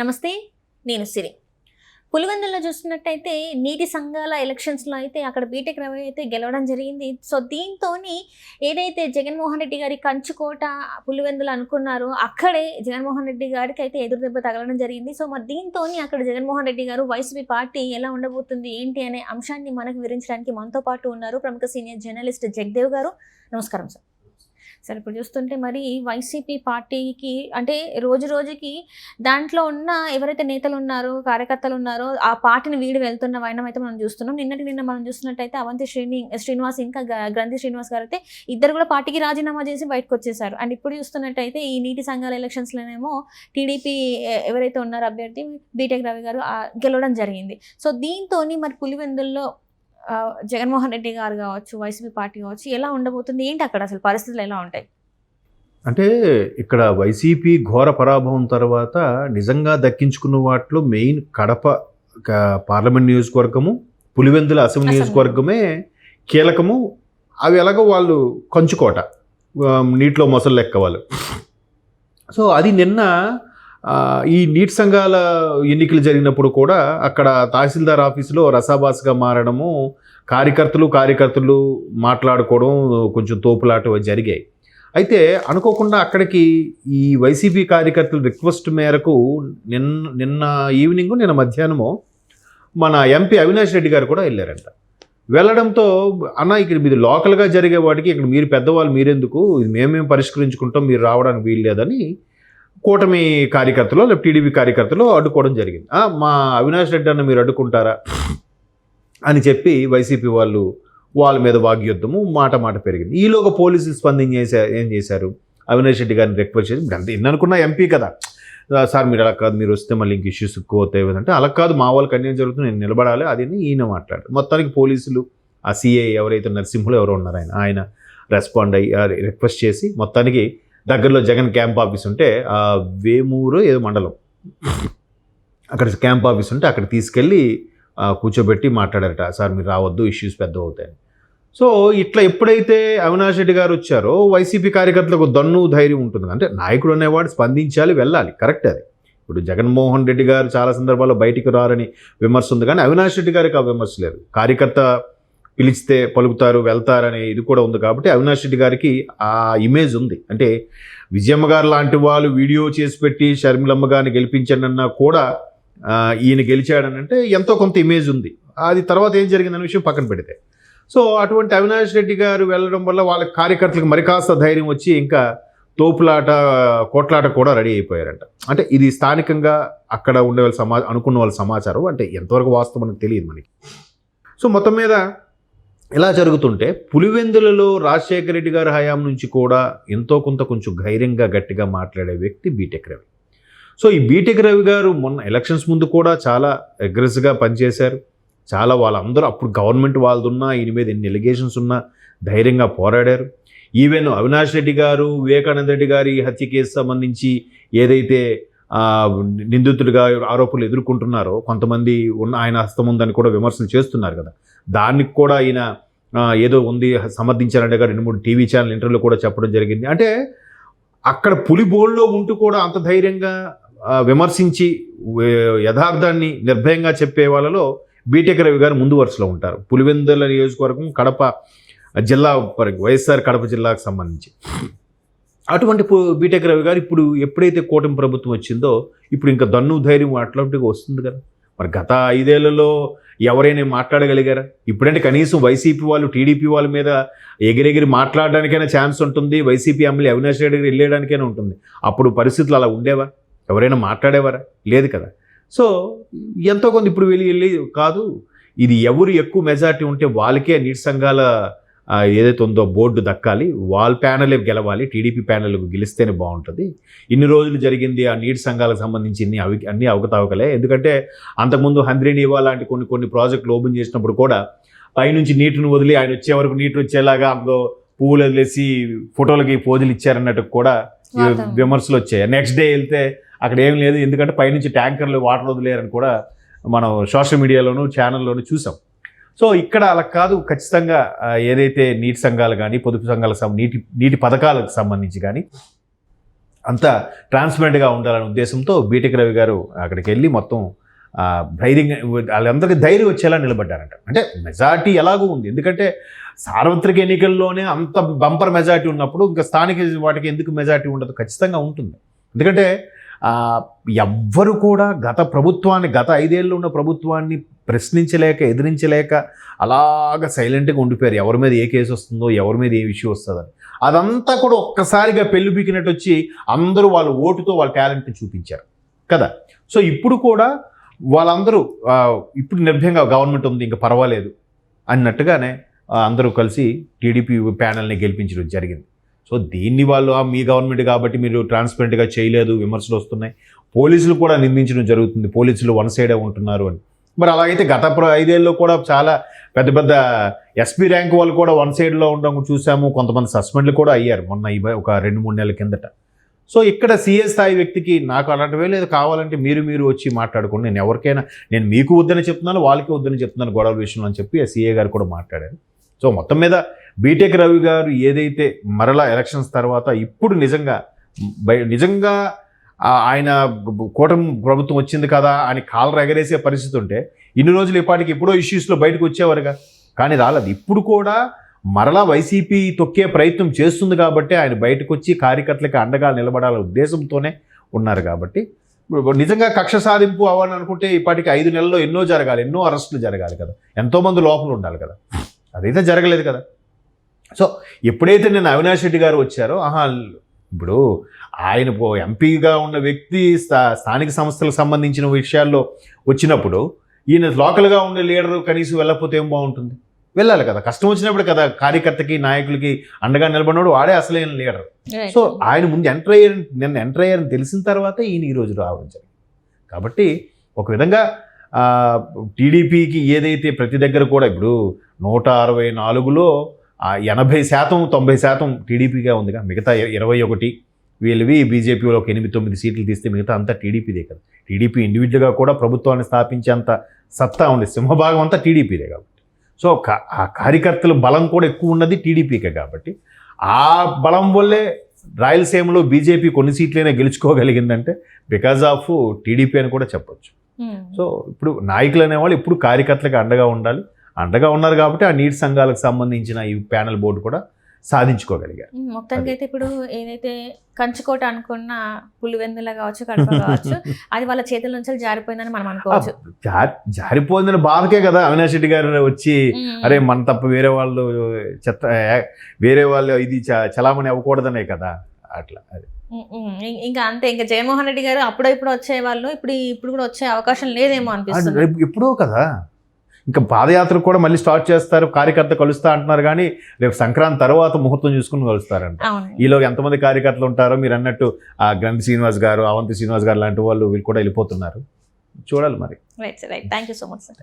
నమస్తే నేను సిరి. పులివెందుల్లో చూస్తున్నట్టయితే నీటి సంఘాల ఎలక్షన్స్లో అయితే అక్కడ బీటెక్ రవి అయితే గెలవడం జరిగింది. సో దీంతో ఏదైతే జగన్మోహన్ రెడ్డి గారి కంచుకోట పులివెందులు అనుకున్నారో అక్కడే జగన్మోహన్ రెడ్డి గారికి అయితే ఎదురు దెబ్బ తగలడం జరిగింది. సో మరి దీంతో అక్కడ జగన్మోహన్ రెడ్డి గారు వైసీపీ పార్టీ ఎలా ఉండబోతుంది ఏంటి అనే అంశాన్ని మనకు వివరించడానికి మనతో పాటు ఉన్నారు ప్రముఖ సీనియర్ జర్నలిస్ట్ జగదేవ్ గారు. నమస్కారం సార్. సార్ ఇప్పుడు చూస్తుంటే మరి వైసీపీ పార్టీకి అంటే రోజు రోజుకి దాంట్లో ఉన్న ఎవరైతే నేతలు ఉన్నారో కార్యకర్తలు ఉన్నారో ఆ పార్టీని వీడి వెళ్తున్న వైనం అయితే మనం చూస్తున్నాం. నిన్నటి నిన్న మనం చూస్తున్నట్టయితే అవంతి శ్రీని శ్రీనివాస్ ఇంకా గ్రంథి శ్రీనివాస్ గారు అయితే ఇద్దరు కూడా పార్టీకి రాజీనామా చేసి బయటకు వచ్చేసారు. అండ్ ఇప్పుడు చూస్తున్నట్టయితే ఈ నీటి సంఘాల ఎలక్షన్స్లోనేమో టీడీపీ ఎవరైతే ఉన్నారో అభ్యర్థి బీటెక్ రవి గారు గెలవడం జరిగింది. సో దీంతో మరి పులివెందుల్లో జగన్మోహన్ రెడ్డి గారు కావచ్చు వైసీపీ పార్టీ కావచ్చు ఎలా ఉండబోతుంది ఏంటి అక్కడ అసలు పరిస్థితులు ఎలా ఉంటాయి? అంటే ఇక్కడ వైసీపీ ఘోర పరాభవం తర్వాత నిజంగా దక్కించుకున్న వాటిలో మెయిన్ కడప పార్లమెంట్ నియోజకవర్గము పులివెందుల అసెంబ్లీ. నియోజకవర్గమే కీలకము. అవి ఎలాగో వాళ్ళు కంచుకోట నీటిలో మొసలు లెక్క వాళ్ళు సో అది నిన్న ఈ నీటి సంఘాల ఎన్నికలు జరిగినప్పుడు కూడా అక్కడ తహసీల్దార్ ఆఫీసులో రసాబాస్గా మారడము కార్యకర్తలు కార్యకర్తలు మాట్లాడుకోవడం కొంచెం తోపులాట జరిగాయి. అయితే అనుకోకుండా అక్కడికి ఈ వైసీపీ కార్యకర్తల రిక్వెస్ట్ మేరకు నిన్న నిన్న ఈవినింగ్ నిన్న మధ్యాహ్నము మన ఎంపీ అవినాష్ రెడ్డి గారు కూడా వెళ్ళారంట. వెళ్ళడంతో అన్న ఇక్కడ మీది లోకల్గా జరిగే వాటికి ఇక్కడ మీరు పెద్దవాళ్ళు మీరెందుకు? ఇది మేమేం పరిష్కరించుకుంటాం మీరు రావడానికి వీల్లేదని కూటమి కార్యకర్తలు లేకపోతే టీడీపీ కార్యకర్తలు అడ్డుకోవడం జరిగింది. మా అవినాష్ రెడ్డి అన్న మీరు అడ్డుకుంటారా? అని చెప్పి వైసీపీ వాళ్ళు వాళ్ళ మీద వాగ్యుద్ధము మాట మాట పెరిగింది. ఈలోగా పోలీసులు స్పందించేసా ఏం చేశారు? అవినాష్ రెడ్డి గారిని రిక్వెస్ట్ చేసి "ఇప్పుడు అంతే ఎంపీ కదా. సార్ మీరు అలా కాదు మీరు వస్తే మళ్ళీ ఇంక ఇష్యూస్ ఎక్కువ అవుతాయి అంటే అలా కాదు మా వాళ్ళకి అన్యాయం జరుగుతుంది నేను నిలబడాలి. అది ఈయన మాట్లాడారు. మొత్తానికి పోలీసులు ఆ సీఐ ఎవరైతే నరసింహులు ఎవరో ఉన్నారు ఆయన ఆయన రెస్పాండ్ అయ్యి రిక్వెస్ట్ చేసి మొత్తానికి దగ్గరలో జగన్ క్యాంప్ ఆఫీస్ ఉంటే ఆ వేమూరు ఏదో మండలం. అక్కడ క్యాంప్ ఆఫీస్ ఉంటే అక్కడ తీసుకెళ్ళి కూర్చోబెట్టి మాట్లాడారట. సార్ మీరు రావద్దు ఇష్యూస్ పెద్ద అవుతాయని. సో ఇట్లా ఎప్పుడైతే అవినాష్ రెడ్డి గారు వచ్చారో వైసీపీ కార్యకర్తలకు దన్ను ధైర్యం ఉంటుంది. అంటే నాయకుడు అనేవాడు స్పందించాలి వెళ్ళాలి. కరెక్ట్ అది. ఇప్పుడు జగన్మోహన్ రెడ్డి గారు చాలా సందర్భాల్లో బయటికి రారని విమర్శ ఉంది. కానీ అవినాష్ రెడ్డి గారికి ఆ విమర్శ లేదు. కార్యకర్త పిలిస్తే పలుకుతారు వెళ్తారనే ఇది కూడా ఉంది కాబట్టి అవినాష్ రెడ్డి గారికి ఆ ఇమేజ్ ఉంది. అంటే విజయమ్మ గారు లాంటి వాళ్ళు వీడియో చేసి పెట్టి షర్మిలమ్మ గారిని గెలిపించానన్నా కూడా ఈయన గెలిచాడని అంటే ఎంతో కొంత ఇమేజ్ ఉంది. అది తర్వాత ఏం జరిగిందనే విషయం పక్కన పెడితే. సో అటువంటి అవినాష్ రెడ్డి గారు వెళ్ళడం వల్ల వాళ్ళ కార్యకర్తలకు మరి కాస్త ధైర్యం వచ్చి ఇంకా తోపులాట కోట్లాట కూడా రెడీ అయిపోయారంట. అంటే ఇది స్థానికంగా అక్కడ ఉండే వాళ్ళ సమా అనుకున్న వాళ్ళ సమాచారం అంటే ఎంతవరకు వాస్తవం మనకు తెలియదు మనకి. సో మొత్తం మీద ఇలా జరుగుతుంటే పులివెందులలో రాజశేఖర రెడ్డి గారి హయాం నుంచి కూడా ఎంతో కొంత కొంచెం ధైర్యంగా గట్టిగా మాట్లాడే వ్యక్తి బీటెక్ రవి. సో ఈ బీటెక్ రవి గారు మొన్న ఎలక్షన్స్ ముందు కూడా చాలా అగ్రెసివ్గా పనిచేశారు. చాలా వాళ్ళందరూ అప్పుడు గవర్నమెంట్ వాళ్ళదున్నా ఈయన మీద ఎన్ని ఎలిగేషన్స్ ఉన్నా ధైర్యంగా పోరాడారు. ఈవెన్ అవినాష్ రెడ్డి గారు వివేకానంద రెడ్డి గారి హత్య కేసు సంబంధించి ఏదైతే నిందితుడిగా ఆరోపణలు ఎదుర్కొంటున్నారో కొంతమంది ఉన్న ఆయన హస్తం ఉందని కూడా విమర్శలు చేస్తున్నారు కదా. దానికి కూడా ఆయన ఏదో ఉంది సమర్థించారంటే రెండు మూడు టీవీ ఛానల్ ఇంటర్వ్యూలో కూడా చెప్పడం జరిగింది. అంటే అక్కడ పులి బోల్లో ఉంటూ కూడా అంత ధైర్యంగా విమర్శించి యథార్థాన్ని నిర్భయంగా చెప్పే వాళ్ళలో బీటెక్ రవి గారు ముందు వరుసలో ఉంటారు. పులివెందుల నియోజకవర్గం కడప జిల్లా వరకు వైఎస్ఆర్ కడప జిల్లాకు సంబంధించి. అటువంటి బీటెక్ రవి గారు ఇప్పుడు ఎప్పుడైతే కూటమి ప్రభుత్వం వచ్చిందో ఇప్పుడు ఇంకా దన్ను ధైర్యం అట్లాంటివి వస్తుంది కదా. మరి గత ఐదేళ్ళలో ఎవరైనా మాట్లాడగలిగారా? ఇప్పుడంటే కనీసం వైసీపీ వాళ్ళు టీడీపీ వాళ్ళ మీద ఎగిరెగిరి మాట్లాడడానికైనా ఛాన్స్ ఉంటుంది వైసీపీ ఎమ్మెల్యే అవినాష్ రెడ్డి గారు వెళ్ళేయడానికైనా ఉంటుంది. అప్పుడు పరిస్థితులు అలా ఉండేవా? ఎవరైనా మాట్లాడేవారా? లేదు కదా. సో ఎంతో కొంత ఇప్పుడు వెళ్ళి వెళ్ళి కాదు ఇది ఎవరు ఎక్కువ మెజార్టీ ఉంటే వాళ్ళకే నీటి సంఘాల ఏదైతే ఉందో బోర్డు దక్కాలి వాళ్ళ ప్యానలే గెలవాలి టీడీపీ ప్యానల్ గెలిస్తేనే బాగుంటుంది. ఇన్ని రోజులు జరిగింది ఆ నీటి సంఘాలకు సంబంధించి ఇన్ని అవి అన్ని అవకతవకలే. ఎందుకంటే అంతకుముందు హంద్రీనివా లాంటి కొన్ని కొన్ని ప్రాజెక్టులు ఓపెన్ చేసినప్పుడు కూడా పైనుంచి నీటిని వదిలి ఆయన వచ్చే వరకు నీటి వచ్చేలాగా అందులో పువ్వులు వదిలేసి ఫోటోలకి పోజులు ఇచ్చారన్నట్టు కూడా. విమర్శలు వచ్చాయి. నెక్స్ట్ డే వెళ్తే అక్కడ ఏం లేదు. ఎందుకంటే పైనుంచి ట్యాంకర్లు వాటర్ వదిలేరని కూడా మనం సోషల్ మీడియాలోను ఛానల్లోనూ చూసాం. సో ఇక్కడ అలా కాదు ఖచ్చితంగా ఏదైతే నీటి సంఘాలు కానీ పొదుపు సంఘాల సం- నీటి నీటి పథకాలకు సంబంధించి కానీ అంతా ట్రాన్స్పరెంట్గా ఉండాలనే ఉద్దేశంతో బీటెక్ రవి గారు అక్కడికి వెళ్ళి మొత్తం ఆ, ధైర్యంగా వాళ్ళందరికీ ధైర్యం వచ్చేలా నిలబడ్డారంట. అంటే మెజార్టీ ఎలాగూ ఉంది. ఎందుకంటే సార్వత్రిక ఎన్నికల్లోనే అంత బంపర్ మెజార్టీ ఉన్నప్పుడు ఇంకా స్థానిక వాటికి ఎందుకు మెజార్టీ ఉండదు? ఖచ్చితంగా ఉంటుంది. ఎందుకంటే ఎవ్వరు కూడా గత ప్రభుత్వాన్ని గత ఐదేళ్ళు ఉన్న ప్రభుత్వాన్ని ప్రశ్నించలేక ఎదిరించలేక అలాగ సైలెంట్గా ఉండిపోయారు. ఎవరి మీద ఏ కేసు వస్తుందో ఎవరి మీద ఏ ఇష్యూ వస్తుందని అదంతా కూడా ఒక్కసారిగా పెళ్ళి పీకినట్టు వచ్చి అందరూ వాళ్ళ ఓటుతో వాళ్ళ టాలెంట్ని చూపించారు. కదా? సో ఇప్పుడు కూడా వాళ్ళందరూ ఇప్పుడు నిర్భయంగా గవర్నమెంట్ ఉంది ఇంకా పర్వాలేదు అన్నట్టుగానే అందరూ కలిసి టీడీపీ ప్యానల్ని గెలిపించడం జరిగింది. సో దీన్ని వాళ్ళు "ఆ, మీ గవర్నమెంట్ కాబట్టి మీరు ట్రాన్స్పరెంట్గా చేయలేదు విమర్శలు వస్తున్నాయి. పోలీసులు కూడా నిందించడం జరుగుతుంది. పోలీసులు వన్ సైడే ఉంటున్నారు అని. మరి అలాగైతే గత ప్ర ఐదేళ్ళలో కూడా చాలా పెద్ద పెద్ద ఎస్పీ ర్యాంక్ వాళ్ళు కూడా వన్ సైడ్లో ఉండడం చూసాము. కొంతమంది సస్పెండ్లు కూడా అయ్యారు మొన్న ఈ ఒక రెండు మూడు నెలల కిందట. సో ఇక్కడ సీఏ స్థాయి వ్యక్తికి నాకు అలాంటివే లేదు. కావాలంటే మీరు మీరు వచ్చి మాట్లాడుకోండి. నేను ఎవరికైనా నేను మీకు వద్దని చెప్తున్నాను వాళ్ళకి వద్దని చెప్తున్నాను గొడవల విషయంలో అని చెప్పి సీఏ గారు కూడా మాట్లాడారు. సో మొత్తం మీద బీటెక్ రవి గారు ఏదైతే మరలా ఎలక్షన్స్ తర్వాత ఇప్పుడు నిజంగా బయ- నిజంగా ఆయన కూటమి ప్రభుత్వం వచ్చింది కదా అని కాలర్ ఎగరేసే పరిస్థితి ఉంటే ఇన్ని రోజులు ఇప్పటికి ఎప్పుడో ఇష్యూస్లో బయటకు వచ్చేవారుగా. కానీ రాలేదు. ఇప్పుడు కూడా మరలా వైసీపీ తొక్కే ప్రయత్నం చేస్తుంది కాబట్టి ఆయన బయటకు వచ్చి కార్యకర్తలకు అండగా నిలబడాలనే ఉద్దేశంతోనే ఉన్నారు కాబట్టి నిజంగా కక్ష సాధింపు అవ్వాలని అనుకుంటే ఇప్పటికి ఐదు నెలల్లో ఎన్నో జరగాలి. ఎన్నో అరెస్టులు జరగాలి కదా. ఎంతోమంది లోపల ఉండాలి కదా. అదైతే జరగలేదు కదా. సో ఎప్పుడైతే నేను అవినాష్ రెడ్డి గారు వచ్చారో ఆహా ఇప్పుడు ఆయన ఎంపీగా ఉన్న వ్యక్తి స్థా- స్థానిక సంస్థలకు సంబంధించిన విషయాల్లో వచ్చినప్పుడు ఈయన లోకల్గా ఉండే లీడర్ కనీసం వెళ్ళకపోతే ఏం బాగుంటుంది? వెళ్ళాలి కదా. కష్టం వచ్చినప్పుడు కదా కార్యకర్తకి నాయకులకి అండగా నిలబడినోడు వాడే అసలైన లీడర్. సో ఆయన ముందు ఎంటర్ అయ్యారని నిన్న ఎంటర్ అయ్యారని తెలిసిన తర్వాత ఈయన ఈ రోజు రావడం జరిగింది. కాబట్టి ఒక విధంగా టీడీపీకి ఏదైతే ప్రతి దగ్గర కూడా ఇప్పుడు నూట అరవై నాలుగులో ఆ, ఎనభై శాతం తొంభై శాతం టీడీపీగా ఉందిగా. మిగతా ఇరవై ఒకటి వీళ్ళవి బీజేపీలో ఒక ఎనిమిది తొమ్మిది సీట్లు తీస్తే మిగతా అంతా టీడీపీదే కదా. టీడీపీ ఇండివిజువల్గా కూడా ప్రభుత్వాన్ని స్థాపించేంత సత్తా ఉంది. సింహభాగం అంతా టీడీపీదే కాబట్టి. సో ఆ కార్యకర్తల బలం కూడా ఎక్కువ ఉన్నది టీడీపీకే కాబట్టి. ఆ బలం వల్లే రాయలసీమలో బీజేపీ కొన్ని సీట్లైనా గెలుచుకోగలిగిందంటే బికాజ్ ఆఫ్ టీడీపీ అని కూడా చెప్పొచ్చు. సో ఇప్పుడు నాయకులు అనేవాళ్ళు ఇప్పుడు కార్యకర్తలకు అండగా ఉండాలి. అండగా ఉన్నారు కాబట్టి ఆ నీటి సంఘాలకు సంబంధించిన ఈ ప్యానల్ బోర్డు కూడా సాధించుకోగలిగారు. మొత్తానికి అయితే ఇప్పుడు ఏదైతే కంచుకోట అనుకున్న పులివెందుల కావచ్చు కడప కావచ్చు అది వాళ్ళ చేతుల నుంచి జారిపోయిందని మనం అనుకోవచ్చు. జారి జారిపోయిందని బాధకే కదా అవినాష్ రెడ్డి గారు వచ్చి. అరే మన తప్ప వేరే వాళ్ళు చెత్త వేరే వాళ్ళు ఇది చలామణి అవ్వకూడదనే కదా అట్లా అది. ఇంకా అంతే ఇంకా జగన్మోహన్ రెడ్డి గారు అప్పుడో ఇప్పుడు వచ్చే వాళ్ళు ఇప్పుడు ఇప్పుడు కూడా వచ్చే అవకాశం లేదేమో అనిపిస్తుంది. ఎప్పుడో కదా ఇంకా పాదయాత్ర కూడా మళ్ళీ స్టార్ట్ చేస్తారు కార్యకర్త కలుస్తా అంటున్నారు కానీ రేపు సంక్రాంతి తర్వాత ముహూర్తం చూసుకుని కలుస్తారంట. ఈలో ఎంతమంది కార్యకర్తలు ఉంటారో మీరు అన్నట్టు ఆ గ్రంథి శ్రీనివాస్ గారు అవంతి శ్రీనివాస్ గారు లాంటి వాళ్ళు వీళ్ళు కూడా వెళ్ళిపోతున్నారు. చూడాలి మరి. Right right thank you so much sir